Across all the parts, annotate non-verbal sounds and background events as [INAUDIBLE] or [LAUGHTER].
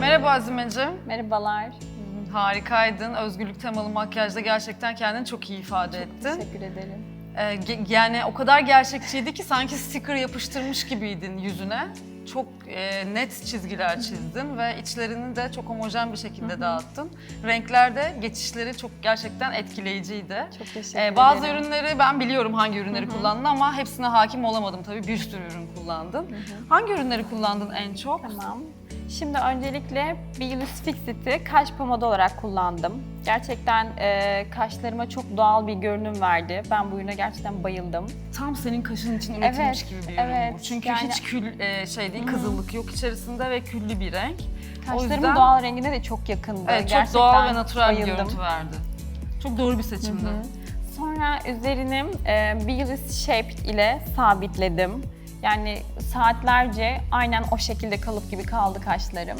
Merhaba Azimeciğim. Merhabalar. Harikaydın. Özgürlük temalı makyajda gerçekten kendini çok iyi ifade ettin. Teşekkür ederim. Ee, ge- yani o kadar gerçekçiydi ki sanki sticker yapıştırmış gibiydin yüzüne. Çok e, net çizgiler çizdin ve içlerini de çok homojen bir şekilde dağıttın. Renkler de geçişleri çok gerçekten etkileyiciydi. Çok teşekkür Ee, ederim. bazı ürünleri ben biliyorum hangi ürünleri kullandın ama hepsine hakim olamadım tabii. Bir sürü ürün kullandın. Hangi ürünleri kullandın en çok? Tamam. Şimdi öncelikle Biolis Fixit'i kaş pomadı olarak kullandım. Gerçekten e, kaşlarıma çok doğal bir görünüm verdi. Ben bu ürüne gerçekten bayıldım. Tam senin kaşın için üretilmiş Evet, gibi bir ürün evet. bu. Çünkü Yani- hiç kül e, şey değil, kızıllık yok içerisinde ve küllü bir renk. Kaşlarımın yüzden doğal rengine de çok yakındı. evet, çok Gerçekten doğal ve natural bir bayıldım. görüntü verdi. Çok doğru bir seçimdi. Sonra üzerini e, Biolis Shape ile sabitledim. Yani saatlerce aynen o şekilde kalıp gibi kaldı kaşlarım.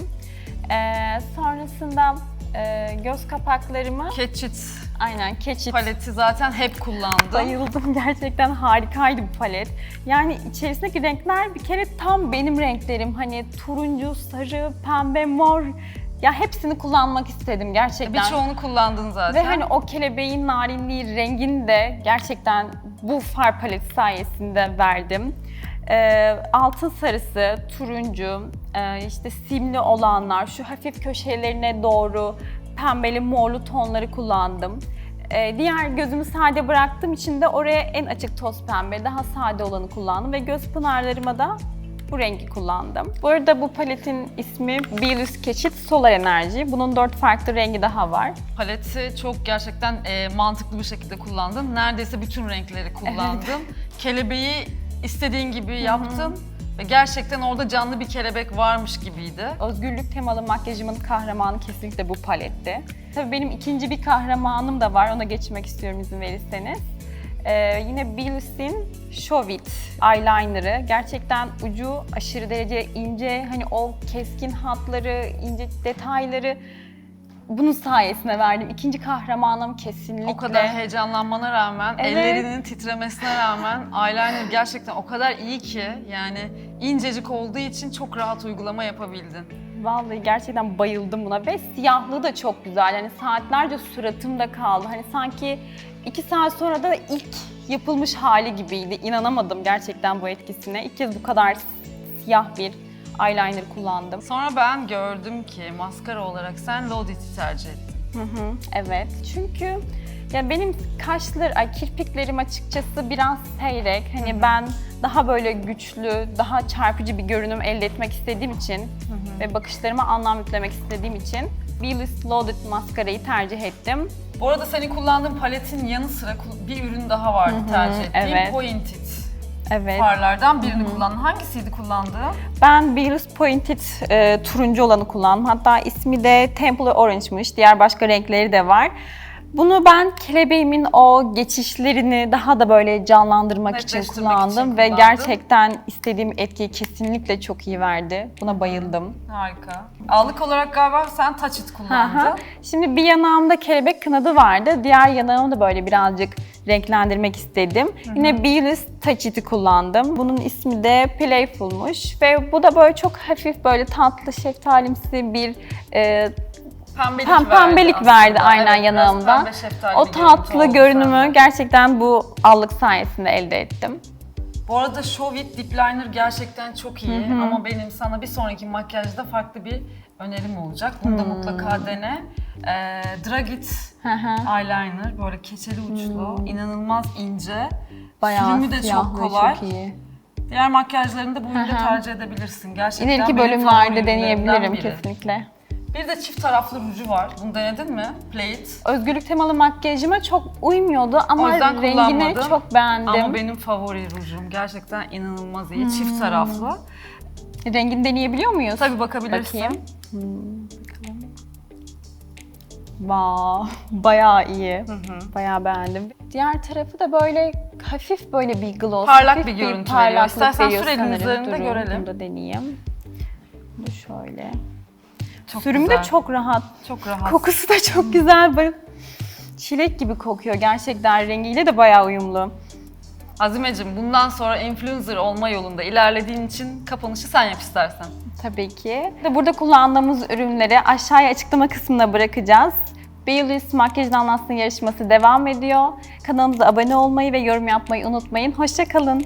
E, sonrasında e, göz kapaklarımı Catchit aynen keçit paleti zaten hep kullandım. Bayıldım [LAUGHS] gerçekten harikaydı bu palet. Yani içerisindeki renkler bir kere tam benim renklerim. Hani turuncu, sarı, pembe, mor. Ya hepsini kullanmak istedim gerçekten. Birçoğunu kullandın zaten. Ve hani o kelebeğin narinliği, rengini de gerçekten bu far paleti sayesinde verdim. Ee, altın sarısı, turuncu, e, işte simli olanlar, şu hafif köşelerine doğru pembeli, morlu tonları kullandım. Ee, diğer gözümü sade bıraktığım için de oraya en açık toz pembe, daha sade olanı kullandım ve göz pınarlarıma da bu rengi kullandım. Bu arada bu paletin ismi Billus Keçit Solar Enerji. Bunun dört farklı rengi daha var. Paleti çok gerçekten e, mantıklı bir şekilde kullandın. Neredeyse bütün renkleri kullandın. [LAUGHS] Kelebeği istediğin gibi yaptın. Ve gerçekten orada canlı bir kelebek varmış gibiydi. Özgürlük temalı makyajımın kahramanı kesinlikle bu paletti. Tabii benim ikinci bir kahramanım da var. Ona geçmek istiyorum izin verirseniz. Ee, yine Billus'in Show It eyeliner'ı. Gerçekten ucu aşırı derece ince. Hani o keskin hatları, ince detayları bunun sayesinde verdim. İkinci kahramanım kesinlikle. O kadar heyecanlanmana rağmen, Evet. ellerinin titremesine rağmen eyeliner gerçekten o kadar iyi ki yani incecik olduğu için çok rahat uygulama yapabildin. Vallahi gerçekten bayıldım buna ve siyahlığı da çok güzel. Yani saatlerce suratımda kaldı. Hani sanki iki saat sonra da ilk yapılmış hali gibiydi. İnanamadım gerçekten bu etkisine. İlk kez bu kadar siyah bir eyeliner kullandım. Sonra ben gördüm ki maskara olarak sen Low Dit'i tercih ettin. Hı hı, evet. Çünkü ya benim kaşlar, ay kirpiklerim açıkçası biraz seyrek. Hani ben daha böyle güçlü, daha çarpıcı bir görünüm elde etmek istediğim için ve bakışlarıma anlam yüklemek istediğim için Billys Loaded maskarayı tercih ettim. Bu arada senin kullandığın paletin yanı sıra bir ürün daha vardı tercih ettiğin evet. Pointed Evet. farlardan birini kullandın. Hangisiydi kullandığın? Ben Billys Pointed e, turuncu olanı kullandım. Hatta ismi de Temple Orange'mış. Diğer başka renkleri de var. Bunu ben kelebeğimin o geçişlerini daha da böyle canlandırmak için Netleştirmek kullandım için ve kullandın. gerçekten istediğim etkiyi kesinlikle çok iyi verdi. Buna bayıldım. Harika. Ağlık olarak galiba sen Touch It kullandın. Şimdi bir yanağımda kelebek kanadı vardı. Diğer yanağımı da böyle birazcık renklendirmek istedim. Yine Billys Touch kullandım. Bunun ismi de Playful'muş ve bu da böyle çok hafif böyle tatlı şeftalimsi bir e, Pembelik Pem- verdi pembelik aslında. verdi aynen Evet, yanağımda. O tatlı görünümü sende. gerçekten bu allık sayesinde elde ettim. Bu arada Show It Dip Liner gerçekten çok iyi ama benim sana bir sonraki makyajda farklı bir önerim olacak. Bunu da mutlaka dene. Drag It Hı hı. Eyeliner böyle keçeli uçlu, inanılmaz ince. Bayağı Filmi de çok kolay. çok iyi. Diğer makyajlarını da bu ürünü tercih edebilirsin. Gerçekten İleriki bölümlerde deneyebilirim biri. kesinlikle. Bir de çift taraflı ruju var. Bunu denedin mi? Play It. Özgürlük temalı makyajıma çok uymuyordu O ama yüzden rengini kullanmadım. çok beğendim. Ama benim favori rujum. Gerçekten inanılmaz iyi. Çift taraflı. Rengini deneyebiliyor muyuz? Tabii bakabilirsin. Bakayım. Wow, bayağı iyi. Bayağı beğendim. Diğer tarafı da böyle hafif böyle bir gloss. Parlak hafif bir görüntü parlaklık veriyor. İstersen veriyor sür elin sanırım. üzerinde görelim. Bunu da deneyeyim. Bu şöyle. Çok Sürümü güzel. de çok rahat. çok rahat. Kokusu da çok güzel. Böyle çilek gibi kokuyor gerçekten rengiyle de bayağı uyumlu. Azimeciğim bundan sonra influencer olma yolunda ilerlediğin için kapanışı sen yap istersen. Tabii ki. Ve Burada kullandığımız ürünleri aşağıya açıklama kısmına bırakacağız. Baileys Makyajın Anlatsın yarışması devam ediyor. Kanalımıza abone olmayı ve yorum yapmayı unutmayın. Hoşçakalın.